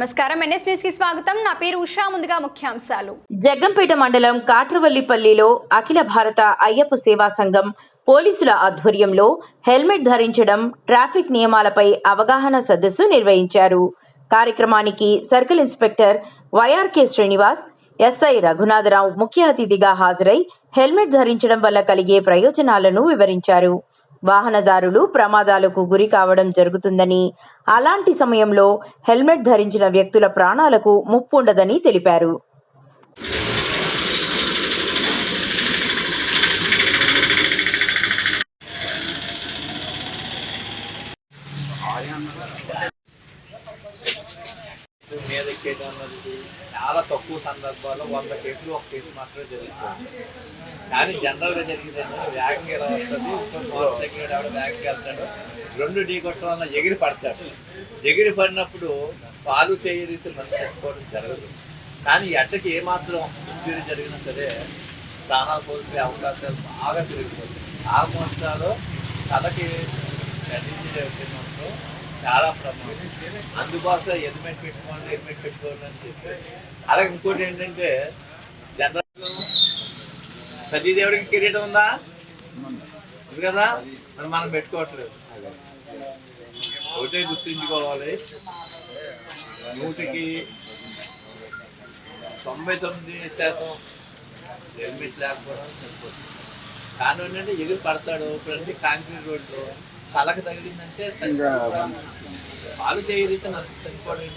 నమస్కారం. ఎన్ఎస్ న్యూస్కి స్వాగతం. నా పేరు ఉషా. ముందుగా ముఖ్యాంశాలు. జగ్గంపేట మండలం కాట్రవల్లిపల్లిలో అఖిల భారత అయ్యప్ప సేవా సంఘం పోలీసుల ఆధ్వర్యంలో హెల్మెట్ ధరించడం ట్రాఫిక్ నియమాలపై అవగాహన సదస్సు నిర్వహించారు. కార్యక్రమానికి circle inspector YRK Srinivas SI Raghunatharao ముఖ్య అతిథిగా హాజరై హెల్మెట్ ధరించడం వల్ల కలిగే ప్రయోజనాలను వివరించారు. వాహనదారులు ప్రమాదాలకు గురి కావడం జరుగుతుందని అలాంటి సమయంలో హెల్మెట్ ధరించిన వ్యక్తుల ప్రాణాలకు ముప్పు ఉండదని తెలిపారు. మీద చాలా తక్కువ సందర్భాల్లో వంద కేసులు ఒక కేసు మాత్రమే జరుగుతుంది. కానీ జనరల్గా జరిగిందంటే ఏంటంటే వేగంగా ఎలా వస్తుంది? ఇంకో మోటార్ సైకిల్ ఆవిడ వేగంగా వెళ్తాడు రెండు ఢీ కొట్టడం వల్ల ఎగిరి పడతాడు. ఎగిరి పడినప్పుడు పాలు చేయరీతి మనం చచ్చిపోవడం జరగదు. కానీ ఎట్టకి ఏమాత్రం ఇంజురీ జరిగినా సరే ప్రాణాలు కోల్పోయే అవకాశాలు బాగా పెరిగిపోతుంది ఆ మోస్తాలో తలకి ఖండించే చాలా ప్రమాదం. అందుకోసం హెల్మెట్ పెట్టుకోండి హెల్మెట్ పెట్టుకోండి అని చెప్పి అలాగే ఇంకోటి ఏంటంటే జనరల్ ప్రతి దేవుడికి కిరీటం ఉందా? ఉంది కదా? మరి మనం పెట్టుకోవట్లేదు. ఒకటే గుర్తుంచుకోవాలి. నూటికి తొంభై తొమ్మిది శాతం హెల్మెట్ లేకపోవడం సరిపోతుంది. కానీ ఏంటంటే ఎగిరి పడతాడు ఇప్పుడంటే కాంక్రీట్ రోడ్లో తలకు తగిలిందంటే. పాలు చేయరైతే నాకు చనిపోవడం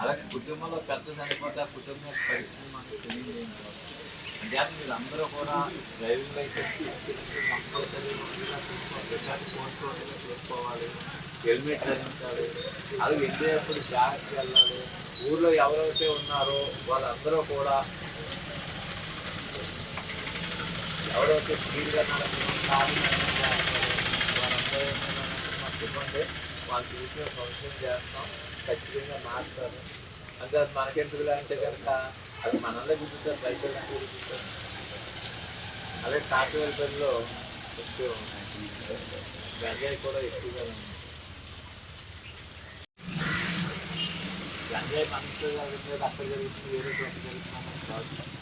అలాగే కుటుంబంలో పెద్ద చనిపోతే ఆ కుటుంబం పరిస్థితి మనకు తెలియదు అంటే అది మీరు అందరూ కూడా డ్రైవింగ్ లైసెన్స్ కంపల్సరీ చేసుకోవాలి హెల్మెట్ ధరించాలి అది వెళ్ళేటప్పుడు జాగ్రత్త వెళ్ళాలి. ఊర్లో ఎవరైతే ఉన్నారో వాళ్ళందరూ కూడా ఎవరైతే స్పీడ్గా ఇవ్వండి. వాళ్ళు చూసి ఫంక్షన్ చేస్తాం. ఖచ్చితంగా మారుతారు. అంటే అది మనకెందుకు అంటే కనుక అది మనల్ని చూపిస్తారు బయట చూపిస్తారు అంటే గుర్తుంటారు అలాగే ఎక్కువ ఉన్నాయి గంజాయి కూడా ఎక్కువగా ఉంది. గంజాయి మనసు అక్కడ జరుగుతుంది వేరే చోట జరుగుతుంది కాదు.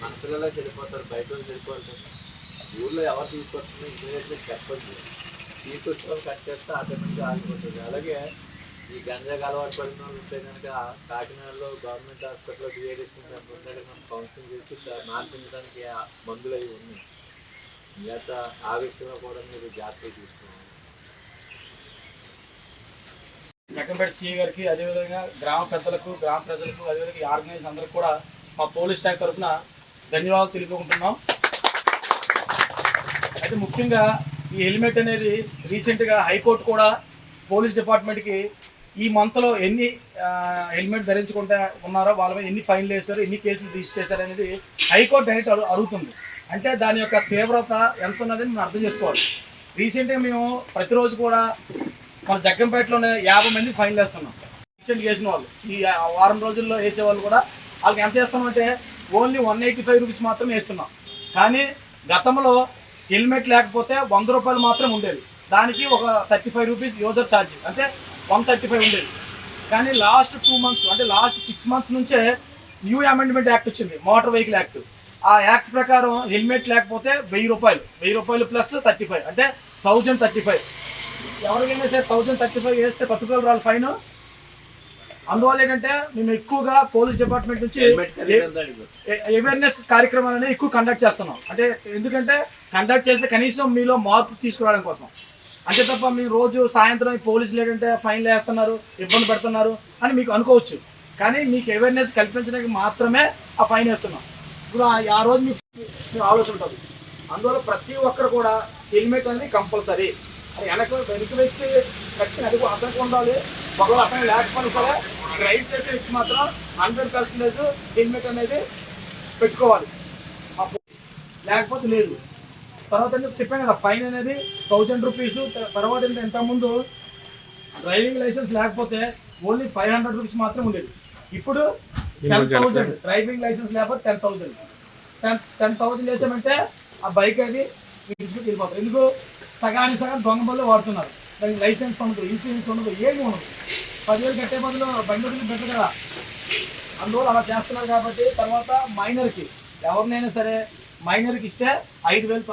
మన పిల్లలే చెడిపోతారు బయట వాళ్ళు చెడిపోతారు ఊళ్ళో ఎవరు తీసుకొస్తుందో ఇమీడియట్గా చెప్పండి తీసుకొచ్చుకొని కట్ చేస్తే ఆటోమేటిక్గా ఆగిపోతుంది. అలాగే ఈ గంజాకి అలవాటు పడిన వాళ్ళు ఉంటే కనుక కాకినాడలో గవర్నమెంట్ హాస్పిటల్లో డిఐడిషన్ సెంటర్ ఉంటే మనం కౌన్సిలింగ్ చేసి మార్పించడానికి మందులు అవి ఉన్నాయి. మిగతా ఆ విషయంలో కూడా మీరు జాగ్రత్త తీసుకున్నాం జగ్గంపేట సిఐ గారికి అదేవిధంగా గ్రామ పెద్దలకు గ్రామ ప్రజలకు అదేవిధంగా ఈ ఆర్గనైజ్ అందరికి కూడా మా పోలీస్ శాఖ తరఫున ధన్యవాదాలు తెలుపుకుంటున్నాం. అయితే ముఖ్యంగా ఈ హెల్మెట్ అనేది రీసెంట్గా హైకోర్టు కూడా పోలీస్ డిపార్ట్మెంట్కి ఈ మంత్లో ఎన్ని హెల్మెట్ ధరించుకుంటా ఉన్నారో వాళ్ళ మీద ఎన్ని ఫైన్లు వేశారు ఎన్ని కేసులు రిజిస్టర్ చేశారు అనేది హైకోర్టు డైరెక్ట్ అడుగుతుంది. అంటే దాని యొక్క తీవ్రత ఎంత ఉన్నది మనం అర్థం చేసుకోవాలి. రీసెంట్గా మేము ప్రతిరోజు కూడా మన జగ్గంపేటలోనే యాభై మంది ఫైన్లు వేస్తున్నాం. రీసెంట్గా వేసిన వాళ్ళు. ఈ వారం రోజుల్లో వేసే వాళ్ళు కూడా వాళ్ళకి ఎంత చేస్తామంటే only one eighty five rupees మాత్రమే వేస్తున్నాం. కానీ గతంలో హెల్మెట్ లేకపోతే వంద రూపాయలు మాత్రం ఉండేది దానికి ఒక thirty five rupees user charge. అంటే వన్ థర్టీ ఫైవ్ ఉండేది. కానీ లాస్ట్ టూ మంత్స్ అంటే లాస్ట్ సిక్స్ మంత్స్ నుంచే న్యూ అమెండ్మెంట్ యాక్ట్ వచ్చింది. Motor vehicle act. ఆ యాక్ట్ ప్రకారం హెల్మెట్ లేకపోతే వెయ్యి రూపాయలు. వెయ్యి రూపాయలు ప్లస్ థర్టీ ఫైవ్. అంటే థౌజండ్ థర్టీ ఫైవ్. ఎవరికైనా సరే థౌజండ్ థర్టీ ఫైవ్ వేస్తే తట్టుకోగలరు రాలి ఫైన్. అందువల్ల ఏంటంటే మేము ఎక్కువగా పోలీస్ డిపార్ట్మెంట్ నుంచి? అవేర్నెస్ కార్యక్రమాలు అనేది ఎక్కువ కండక్ట్ చేస్తున్నాం. అంటే ఎందుకంటే కండక్ట్ చేస్తే కనీసం మీలో మార్పు తీసుకురావడం కోసం. అంతే తప్ప మీరు రోజు సాయంత్రం పోలీసులు ఏంటంటే ఫైన్లు వేస్తున్నారు ఇబ్బంది పెడుతున్నారు అని మీకు అనుకోవచ్చు. కానీ మీకు అవేర్నెస్ కల్పించడానికి మాత్రమే ఆ ఫైన్ వేస్తున్నాం. ఇప్పుడు ఆ- రోజు మీకు ఆలోచన ఉంటుంది. అందువల్ల ప్రతి ఒక్కరు కూడా హెల్మెట్ అనేది కంపల్సరీ. వెనక వెనక వ్యక్తి అది కూడా అతనికి ఉండాలి. ఒకవేళ అతను లేకపోయినా సరే డ్రైవ్ చేసే వ్యక్తి మాత్రం హండ్రెడ్ పర్సెంటేజ్ హెల్మెట్ అనేది పెట్టుకోవాలి. లేకపోతే లేదు. తర్వాత నేను చెప్పాను కదా ఫైన్ అనేది థౌజండ్ రూపీస్ తర్వాత ఏంటంటే ఇంతకుముందు డ్రైవింగ్ లైసెన్స్ లేకపోతే ఓన్లీ ఫైవ్ హండ్రెడ్ రూపీస్ మాత్రం ఉండేది. ఇప్పుడు టెన్ థౌజండ్ డ్రైవింగ్ లైసెన్స్ లేకపోతే ten thousand ten ten thousand వేసామంటే ఆ బైక్ అది విడిచిపెట్టి వెళ్ళిపోతారు ఎందుకు? సగానికి సగం దొంగ బదులు వాడుతున్నారు. దానికి లైసెన్స్ ఉండదు ఇన్సూరెన్స్ ఉండదు ఏమి ఉండదు పదివేలు కట్టే బదులు బండి వదిలి పెట్టదు కదా. అందువల్ల అలా చేస్తున్నారు కాబట్టి తర్వాత మైనర్కి ఎవరినైనా సరే మైనర్కి ఇస్తే ఐదు వేలు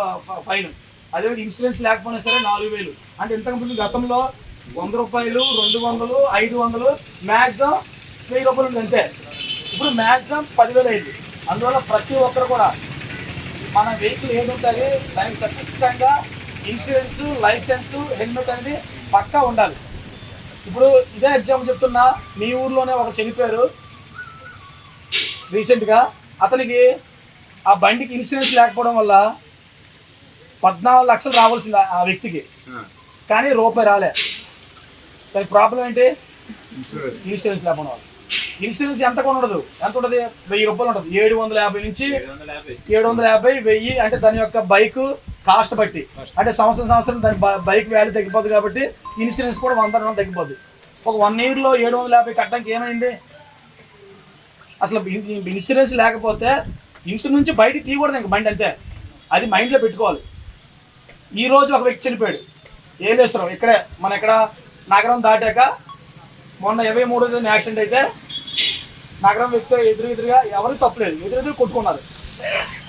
ఫైన్. అదేవిధంగా ఇన్సూరెన్స్ లేకపోయినా సరే నాలుగు వేలు. అంటే ఇంతకుముందు గతంలో వంద రూపాయలు రెండు వందలు ఐదు వందలు మ్యాక్సిమం వెయ్యి రూపాయలు ఉంది అంతే. ఇప్పుడు మ్యాక్సిమం పదివేలు అయింది. అందువల్ల ప్రతి ఒక్కరు కూడా మన వెహికల్ ఏది ఉంటుంది దానికి ఖచ్చితంగా ఇన్సూరెన్స్ లైసెన్స్ హెల్మెట్ అనేది పక్కా ఉండాలి. ఇప్పుడు ఇదే ఎగ్జాంపుల్ చెప్తున్నా మీ ఊర్లోనే ఒక చనిపోయారు రీసెంట్గా. అతనికి ఆ బండికి ఇన్సూరెన్స్ లేకపోవడం వల్ల పద్నాలుగు లక్షలు రావాల్సింది ఆ- వ్యక్తికి. కానీ రూపాయి రాలే. దాని ప్రాబ్లం ఏంటి? ఇన్సూరెన్స్. లేకపోవడం వల్ల. ఇన్సూరెన్స్ ఎంత ఉండదు ఎంత ఉంటుంది? వెయ్యి రూపాయలు ఉంటుంది. ఏడు వందల యాభై నుంచి ఏడు వందల యాభై. ఏడు వందల యాభై వెయ్యి అంటే దాని యొక్క బైక్ కాస్ట్ బట్టి. అంటే సంవత్సరం సంవత్సరం దాని బైక్ వాల్యూ తగ్గిపోద్ది కాబట్టి ఇన్సూరెన్స్ కూడా వంద రెండు తగ్గిపోద్ది. ఒక వన్ ఇయర్లో ఏడు వందల యాభై కట్టడానికి ఏమైంది? అసలు ఇన్- ఇన్సూరెన్స్ లేకపోతే ఇంటి నుంచి బయటికి తీయకూడదు ఇంక బండి అంతే. అది మైండ్లో పెట్టుకోవాలి. ఈ రోజు ఒక వ్యక్తి చనిపోయాడు. ఏలేశ్వరం ఇక్కడే మన ఇక్కడ నగరం దాటాక మొన్న ఇరవై మూడో తేదీన యాక్సిడెంట్ అయితే నగరం వ్యక్తి ఎదురు ఎదురుగా ఎవరు తప్పలేదు. ఎదురు ఎదురు కొట్టుకున్నారు.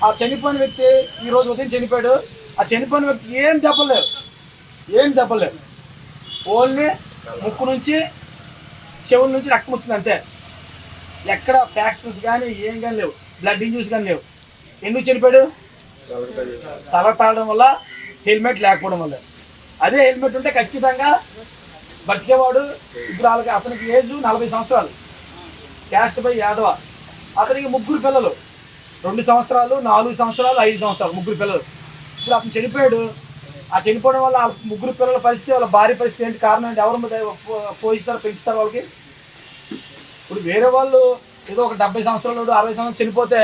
ఆ చనిపోయిన వ్యక్తి ఈ రోజు ఉదయం చనిపోయాడు. ఆ చనిపోయిన వ్యక్తి ఏం దెబ్బలేదు. ఏం దెబ్బలేదు. ఓన్లీ ముక్కు నుంచి చెవుల నుంచి రక్తం వచ్చింది అంతే. ఎక్కడ ఫ్యాక్టర్స్ కానీ ఏం కానీ లేవు. బ్లడ్ ఇంజూస్ కానీ లేవు. ఎందుకు చనిపోయాడు? తల తాగడం వల్ల హెల్మెట్ లేకపోవడం వల్ల. అదే హెల్మెట్ ఉంటే ఖచ్చితంగా బతికేవాడు. ఇప్పుడు వాళ్ళకి అతనికి ఏజ్ నలభై సంవత్సరాలు. Caste by Yadava. అతనికి ముగ్గురు పిల్లలు. రెండు సంవత్సరాలు నాలుగు సంవత్సరాలు ఐదు సంవత్సరాలు ముగ్గురు పిల్లలు. ఇప్పుడు అతను చనిపోయాడు. ఆ చనిపోవడం వల్ల ఆ ముగ్గురు పిల్లల పరిస్థితి వాళ్ళ భార్య పరిస్థితి ఏంటి కారణం ఏంటి? ఎవరు పో- పోషిస్తారు పెంచుతారు వాళ్ళకి? ఇప్పుడు వేరే వాళ్ళు ఏదో ఒక డెబ్బై సంవత్సరాలు అరవై సంవత్సరాలు చనిపోతే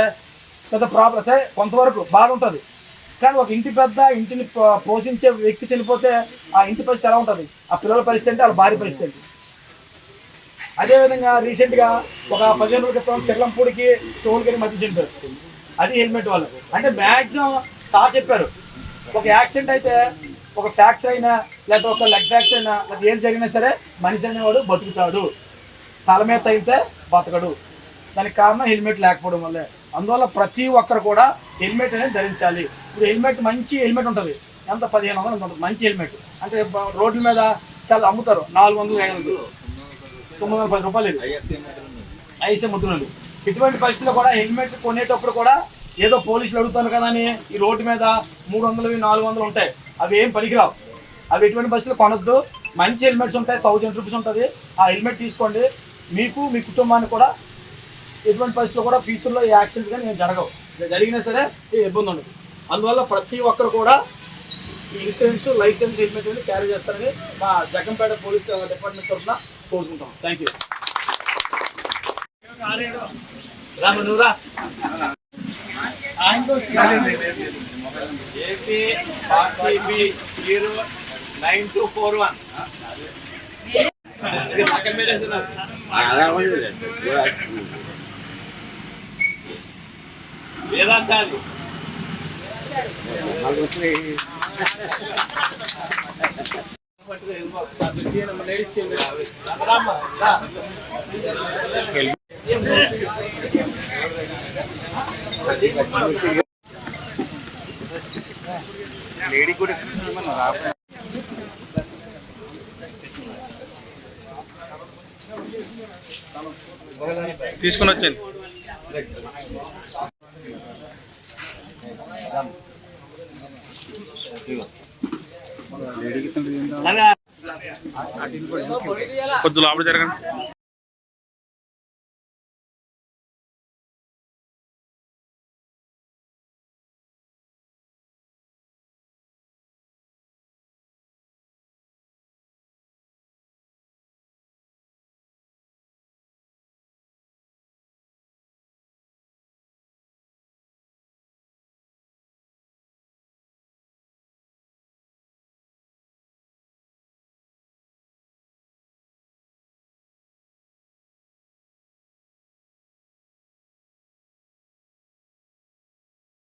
పెద్ద ప్రాబ్లం. అయితే కొంతవరకు బాగుంటుంది కానీ ఒక ఇంటి పెద్ద ఇంటిని పోషించే వ్యక్తి చనిపోతే ఆ ఇంటి పరిస్థితి ఎలా ఉంటుంది? ఆ పిల్లల పరిస్థితి అంటే వాళ్ళ భార్య పరిస్థితి ఏంటి? అదేవిధంగా రీసెంట్గా ఒక పదిహేను రోజుల క్రితం టోల్ టోల్గేట్ మధ్య చనిపోయారు. అది హెల్మెట్ వాళ్ళు అంటే మ్యాక్సిమం సహా చెప్పారు ఒక యాక్సిడెంట్ అయితే ఒక ఫ్రాక్చర్ అయినా లేకపోతే ఒక లెగ్ ఫ్రాక్చర్ అయినా లేకపోతే ఏం జరిగినా సరే మనిషి అనేవాడు బతుకుతాడు. తల మీద అయితే బతకడు. దానికి కారణం హెల్మెట్ లేకపోవడం వల్లే. అందువల్ల ప్రతి ఒక్కరు కూడా హెల్మెట్ అనేది ధరించాలి. ఇప్పుడు హెల్మెట్ మంచి హెల్మెట్ ఉంటుంది. ఎంత? పదిహేను వందలు ఉంటుంది. మంచి హెల్మెట్. అంటే రోడ్ల మీద చాలా అమ్ముతారు. నాలుగు వందలు ఐదు వందలు. తొమ్మిది వందల పది రూపాయలు ఐసీ ముద్రలు. ఇటువంటి పరిస్థితుల్లో కూడా హెల్మెట్ కొనేటప్పుడు కూడా ఏదో పోలీసులు అడుగుతాను కదా అని ఈ రోడ్డు మీద మూడు వందలు నాలుగు వందలు ఉంటాయి. అవి ఏం పనికిరావు. అవి ఎటువంటి బస్సులు కొనొద్దు. మంచి హెల్మెట్స్ ఉంటాయి థౌజండ్ రూపీస్ ఉంటుంది. ఆ హెల్మెట్ తీసుకోండి. మీకు మీ కుటుంబానికి కూడా ఎటువంటి పరిస్థితుల్లో కూడా ఫ్యూచర్లో ఈ యాక్సిడెంట్స్ కానీ ఏం జరగవు. జరిగినా సరే ఏ ఇబ్బంది ఉండదు. అందువల్ల ప్రతి ఒక్కరు కూడా ఈ ఇన్సూరెన్స్ లైసెన్స్ హెల్మెట్ అనేది క్యారీ చేస్తారని మా జగంపేట పోలీస్ డిపార్ట్మెంట్ తరఫున కోరుకుంటాం థ్యాంక్ యూ రామ నువ్వురా AP forty B zero nine two four one. పెట్టేస్తున్నారు వేదాంతాలు తీసుకుని వచ్చాను కొద్ది లోపల జరగండి.